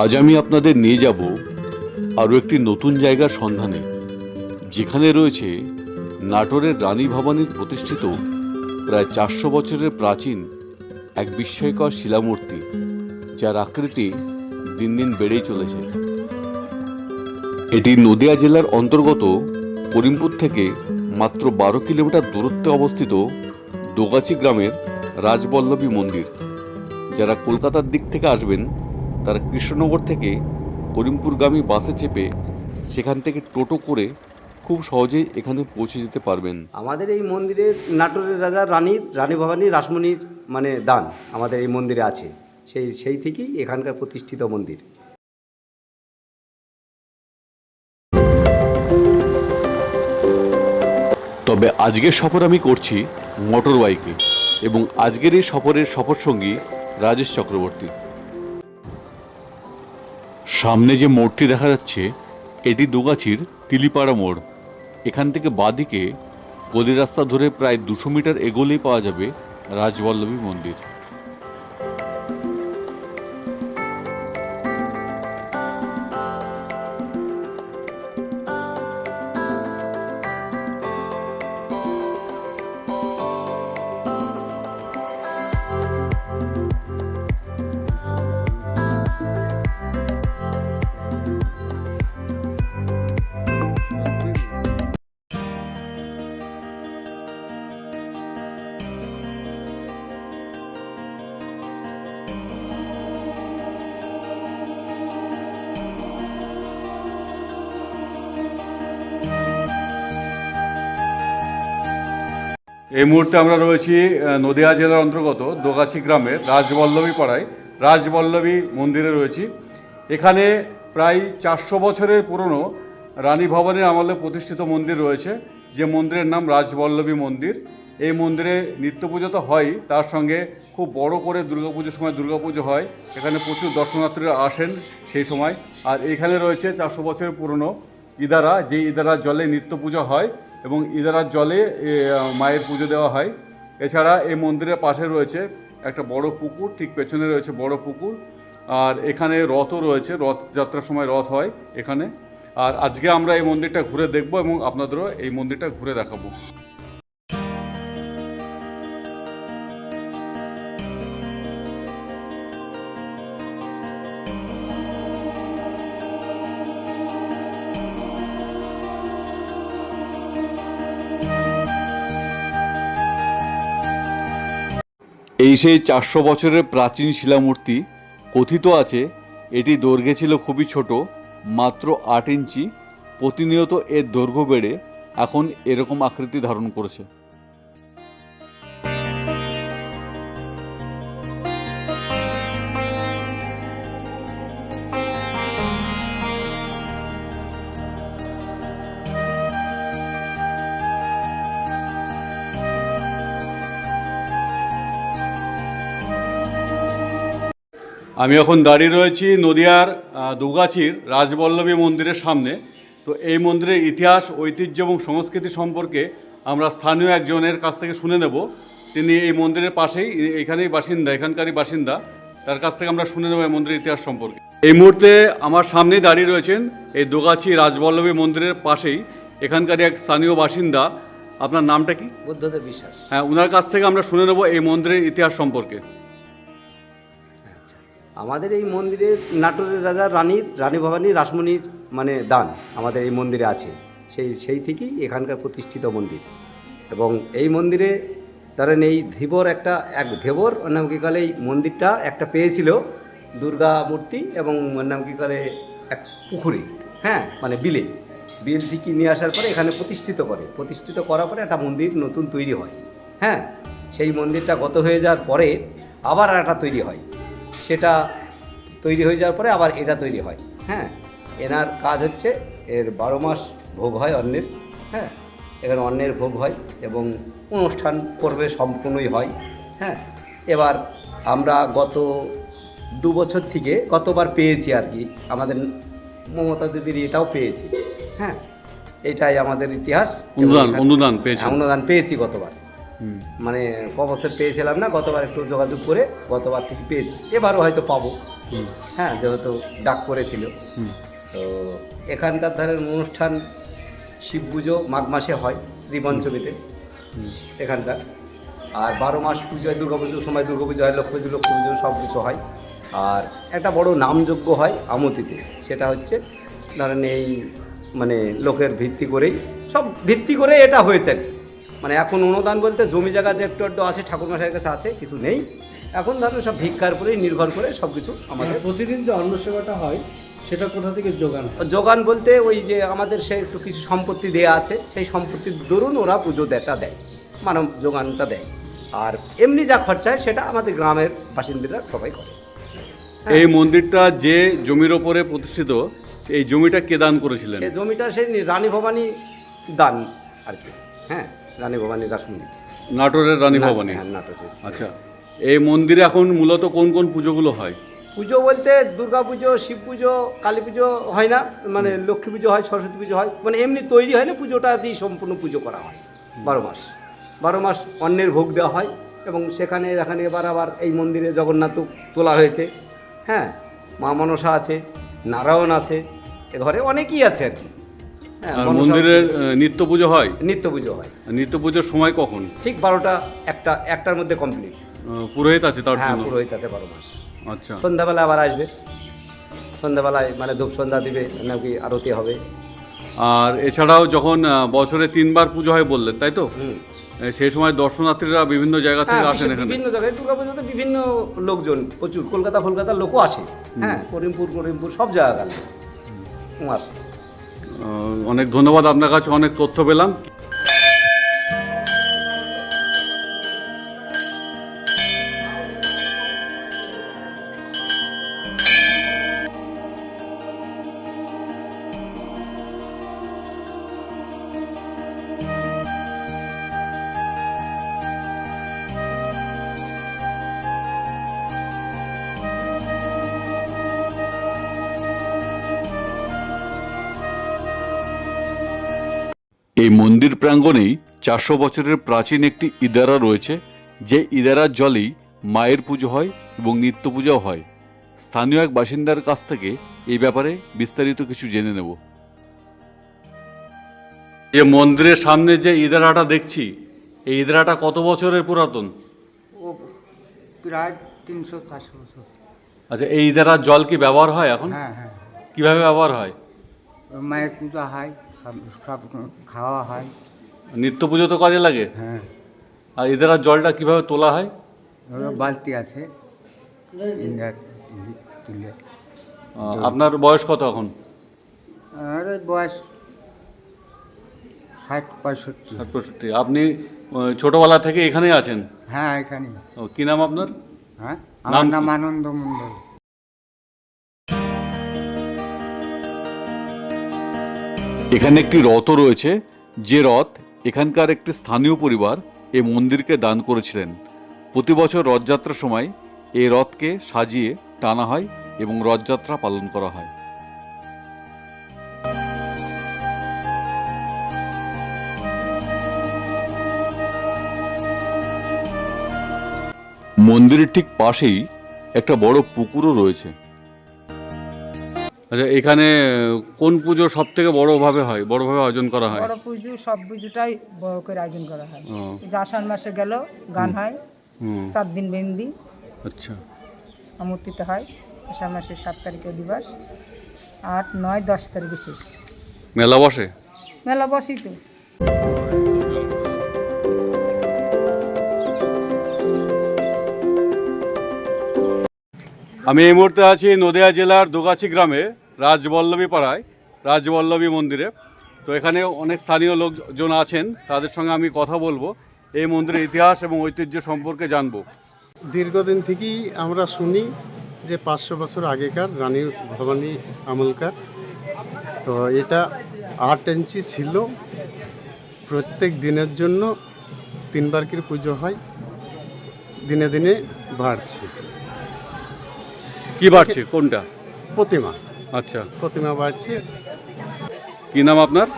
আজ আমি আপনাদের নিয়ে যাব আরও একটি নতুন জায়গার সন্ধানে, যেখানে রয়েছে নাটোরের রানী ভবানীর প্রতিষ্ঠিত প্রায় চারশো বছরের প্রাচীন এক বিস্ময়কর শিলামূর্তি, যার আকৃতি দিন দিন বেড়েই চলেছে। এটি নদিয়া জেলার অন্তর্গত করিমপুর থেকে মাত্র বারো কিলোমিটার দূরত্বে অবস্থিত দোগাচি গ্রামের রাজবল্লভী মন্দির, যারা কলকাতার দিক থেকে আসবেন তারা কৃষ্ণনগর থেকে করিমপুরগামী বাসে চেপে সেখান থেকে টোটো করে খুব সহজেই এখানে পৌঁছে যেতে পারবেন। আমাদের এই মন্দিরে নাটোরের রাজা রানীর রানী ভবানী রাসমণির মানে দান আমাদের এই মন্দিরে আছে। সেই সেই থেকেই এখানকার প্রতিষ্ঠিত মন্দির। তবে আজকের সফর আমি করছি মোটর বাইকে এবং আজকের এই সফরের সফর সঙ্গী রাজেশ চক্রবর্তী। সামনে যে মোড়টি দেখা যাচ্ছে, এটি দুগাছির তিলিপাড়া মোড়। এখান থেকে বাদিকে গলি রাস্তা ধরে প্রায় দুশো মিটার এগোলেই পাওয়া যাবে রাজবল্লভী মন্দির। এই মুহূর্তে আমরা রয়েছি নদিয়া জেলার অন্তর্গত দোগাছি গ্রামের রাজবল্লভী পাড়ায়। রাজবল্লভী মন্দিরে রয়েছি। এখানে প্রায় চারশো বছরের পুরনো রানী ভবনের আমলে প্রতিষ্ঠিত মন্দির রয়েছে, যে মন্দিরের নাম রাজবল্লভী মন্দির। এই মন্দিরে নিত্য পুজো তো হয় তার সঙ্গে খুব বড় করে দুর্গাপুজোর সময় দুর্গাপুজো হয়, এখানে প্রচুর দর্শনার্থীরা আসেন সেই সময়। আর এখানে রয়েছে চারশো বছরের পুরনো ইদারা যে ইদারার জলে নিত্য পুজো হয় এবং ইদারার জলে মায়ের পুজো দেওয়া হয়। এছাড়া এই মন্দিরের পাশে রয়েছে একটা বড় পুকুর, ঠিক পেছনে রয়েছে বড় পুকুর। আর এখানে রথও রয়েছে, রথ যাত্রার সময় রথ হয় এখানে। আর আজকে আমরা এই মন্দিরটা ঘুরে দেখব এবং আপনাদেরও এই মন্দিরটা ঘুরে দেখাবো। এই সেই চারশো বছরের প্রাচীন শিলামূর্তি, কথিত আছে, এটি দৈর্ঘ্যে ছিল খুবই ছোট, মাত্র আট ইঞ্চি, প্রতিনিয়ত এর দৈর্ঘ্য বেড়ে এখন এরকম আকৃতি ধারণ করেছে। আমি এখন দাঁড়িয়ে রয়েছি নদিয়ার দুগাছির রাজবল্লভী মন্দিরের সামনে। তো এই মন্দিরের ইতিহাস ঐতিহ্য এবং সংস্কৃতি সম্পর্কে আমরা স্থানীয় একজনের কাছ থেকে শুনে নেব। তিনি এই মন্দিরের পাশেই এখানেই বাসিন্দা এখানকারই বাসিন্দা। তার কাছ থেকে আমরা শুনে নেব এই মন্দিরের ইতিহাস সম্পর্কে। এই মুহূর্তে আমার সামনেই দাঁড়িয়ে রয়েছেন এই দোগাছি রাজবল্লভী মন্দিরের পাশেই এখানকারই এক স্থানীয় বাসিন্দা। আপনার নামটা কি? বুদ্ধদেব বিশ্বাস। হ্যাঁ ওনার কাছ থেকে আমরা শুনে নেব এই মন্দিরের ইতিহাস সম্পর্কে। আমাদের এই মন্দিরে নাটোরের রাজা রানীর, রানী ভবানী রাসমণির মানে দান আমাদের এই মন্দিরে আছে। সেই সেই থেকেই এখানকার প্রতিষ্ঠিত মন্দির। এবং এই মন্দিরে ধরেন এই ধীবর একটা, এক ধেবর নাম কি কালে এই মন্দিরটা একটা পেয়েছিল দুর্গা মূর্তি এবং ওর নাম কি কালে এক পুকুরে হ্যাঁ মানে বিলে। বিল থেকে নিয়ে আসার পরে এখানে প্রতিষ্ঠিত করে। প্রতিষ্ঠিত করার পরে একটা মন্দির নতুন তৈরি হয় হ্যাঁ। সেই মন্দিরটা গত হয়ে যাওয়ার পরে আবার একটা তৈরি হয়। সেটা তৈরি হয়ে যাওয়ার পরে আবার এটা তৈরি হয়। হ্যাঁ এনার কাজ হচ্ছে এর বারো মাস ভোগ হয় অন্যের হ্যাঁ এখানে অন্যের ভোগ হয় এবং অনুষ্ঠান পর্বে সম্পূর্ণই হয়। হ্যাঁ এবার আমরা গত দু বছর থেকে গতবার পেয়েছি আর কি আমাদের মমতা দিদির এটাও পেয়েছি। হ্যাঁ এটাই আমাদের ইতিহাস। অনুদান অনুদান পেয়েছেন হ্যাঁ, অনুদান পেয়েছি গতবার। মানে ক বছর পেয়েছিলাম না গতবার একটু যোগাযোগ করে গতবার থেকে পেয়েছি। এবারও হয়তো পাবো। হ্যাঁ যেহেতু ডাক হুম। তো এখানকার ধরেন অনুষ্ঠান শিব পুজো মাঘ মাসে হয় শ্রীপঞ্চমীতে এখানকার। আর বারো মাস পুজো হয় দুর্গা পুজোর সময় দুর্গা পুজো হয় লক্ষ্মী পুজো লক্ষ্মী পুজো সব কিছু হয়। আর একটা বড় নামযোগ্য হয় আমতিতে। সেটা হচ্ছে ধরেন এই মানে লোকের ভিত্তি করেই সব ভিত্তি করে এটা হয়েছে আর কি। মানে এখন অনুদান বলতে জমি জায়গা যে একটু একটু আছে ঠাকুরমশাইয়ের কাছে আছে কিছু নেই। এখন ধরেন সব ভিক্ষার উপরেই নির্ভর করে সব কিছু আমাদের। মানে প্রতিদিন যে অন্ন সেবাটা হয় সেটা কোথা থেকে যোগান হয়? যোগান বলতে ওই যে আমাদের সে একটু কিছু সম্পত্তি দেয়া আছে সেই সম্পত্তির দরুন ওরা পুজো দেটা দেয় মানব যোগানটা দেয়। আর এমনি যা খরচা হয় সেটা আমাদের গ্রামের বাসিন্দারা সবাই করে। এই মন্দিরটা যে জমির ওপরে প্রতিষ্ঠিত এই জমিটা কে দান করেছিলেন? সে জমিটা সেই রানী ভবানী দান আর কি। হ্যাঁ। রানী ভবানী রাসমণি নাটোরের রানী ভবানী? হ্যাঁ নাটকের আচ্ছা এই মন্দিরে এখন মূলত কোন কোন পুজোগুলো হয়? পুজো বলতে দুর্গা পুজো শিব পুজো কালী পুজো হয় না মানে লক্ষ্মী পুজো হয় সরস্বতী পুজো হয় মানে এমনি তৈরি হয় না পুজোটা দিয়ে সম্পূর্ণ পুজো করা হয়। বারো মাস। বারো মাস অন্যের ভোগ দেওয়া হয় এবং সেখানে এখানে এবার আবার এই মন্দিরে জগন্নাথ তোলা হয়েছে। হ্যাঁ মা মনসা আছে নারায়ণ আছে এ ঘরে অনেকই আছে আর কি। মন্দিরের নিত্য পুজো হয়? নিত্য পুজো হয়। নিত্য পুজোর সময় কখন? ঠিক বারোটা একটা একটার মধ্যে কমপ্লিট পুরোহিত আছে তার হ্যাঁ পুরোহিত আছে বারো মাস। আচ্ছা। সন্ধ্যাবেলা আবার আসবে। সন্ধ্যাবেলায় মানে ধূপ সন্ধ্যা দিবে নাকি আরতি হবে। আর এছাড়াও যখন বছরে তিনবার পুজো হয় বললেন তাই তো? সেই সময় দর্শনার্থীরা বিভিন্ন জায়গা হ্যাঁ থেকে আসেন বিশেষ- এখানে? বিভিন্ন জায়গায় দুর্গা পুজোতে বিভিন্ন লোকজন প্রচুর। কলকাতা ফলকাতার লোকও আসে। হ্যাঁ করিমপুর করিমপুর সব জায়গা গেল আসে। অনেক ধন্যবাদ আপনার কাছে অনেক তথ্য পেলাম। এই মন্দির প্রাঙ্গণেই চারশো বছরের প্রাচীন একটি ইদারা রয়েছে যে ইদারার জলেই মায়ের পুজো হয় এবং নিত্য পূজাও হয়। স্থানীয় এক বাসিন্দার কাছ থেকে এই ব্যাপারে বিস্তারিত কিছু জেনে নেব। যে মন্দিরের সামনে যে ইদারাটা দেখছি এই ইদারাটা কত বছরের পুরাতন? ও প্রায় তিনশো চারশো বছর। আচ্ছা এই ইদারার জল কি ব্যবহার হয় এখন? হ্যাঁ হ্যাঁ। কীভাবে ব্যবহার হয়? মায়ের পূজা হয়। সব খাওয়া হয়। নিত্য পুজো তো কাজে লাগে? হ্যাঁ। আর ইদারার জলটা কীভাবে তোলা হয়? ওরা বালতি আছে ইন্ডিয়া তুলে। আপনার বয়স কত এখন? আর বয়স ষাট পঁয়ষট্টি। ষাট পঁয়ষট্টি। আপনি ছোটবেলা থেকে এখানেই আছেন? হ্যাঁ এখানে ও, কি নাম আপনার? হ্যাঁ আমার নাম আনন্দ মণ্ডল এখানে একটি রথও রয়েছে। যে রথ এখানকার একটি স্থানীয় পরিবার এই মন্দিরকে দান করেছিলেন। প্রতি বছর রথযাত্রার সময় এই রথকে সাজিয়ে টানা হয় এবং রথযাত্রা পালন করা হয়। মন্দিরের ঠিক পাশেই একটা বড় পুকুরও রয়েছে। আচ্ছা এখানে কোন পুজো সব থেকে বড়ভাবে হয়? বড়ভাবে আয়োজন করা হয়? বড় পুজো সব পুজোটাই বড় করে আয়োজন করা হয়। ও, এই যে আষাঢ় মাসে গেল গান হয়। হুম, চার দিন বেন্দি আচ্ছা। আমূর্তিতে হয়। আষাঢ় মাসের সাত তারিখে দিবস। আট নয় দশ তারিখে শেষ। মেলা বসে? মেলা বসেই তো। আমি এই মুহূর্তে আছি নদিয়া জেলার দোগাছি গ্রামে, রাজবল্লভী পাড়ায়, রাজবল্লভী মন্দিরে। তো এখানে অনেক স্থানীয় লোকজন আছেন, তাদের সঙ্গে আমি কথা বলব, এই মন্দিরের ইতিহাস এবং ঐতিহ্য সম্পর্কে জানব। দীর্ঘদিন থেকেই আমরা শুনি যে পাঁচশো বছর আগেকার রানী ভবানী আমলকার। তো এটা আট ইঞ্চি ছিল। প্রত্যেক দিনের জন্য তিনবার করে পুজো হয়, দিনে দিনে বাড়ছে। কি বাড়ছে? কোনটা? প্রতিমা। আচ্ছা। প্রতিমা বাড়ছে। কি নাম আপনার?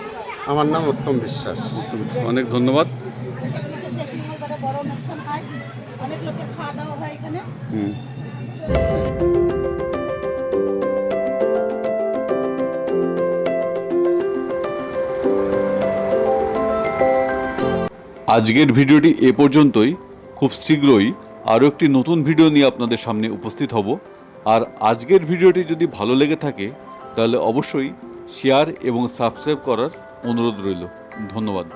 আমার নাম উত্তম বিশ্বাস। অনেক ধন্যবাদ। আজকের ভিডিওটি এ পর্যন্তই। খুব শীঘ্রই আরও একটি নতুন ভিডিও নিয়ে আপনাদের সামনে উপস্থিত হব। আর আজকের ভিডিওটি যদি ভালো লেগে থাকে, তাহলে অবশ্যই শেয়ার এবং সাবস্ক্রাইব করার অনুরোধ রইল। ধন্যবাদ।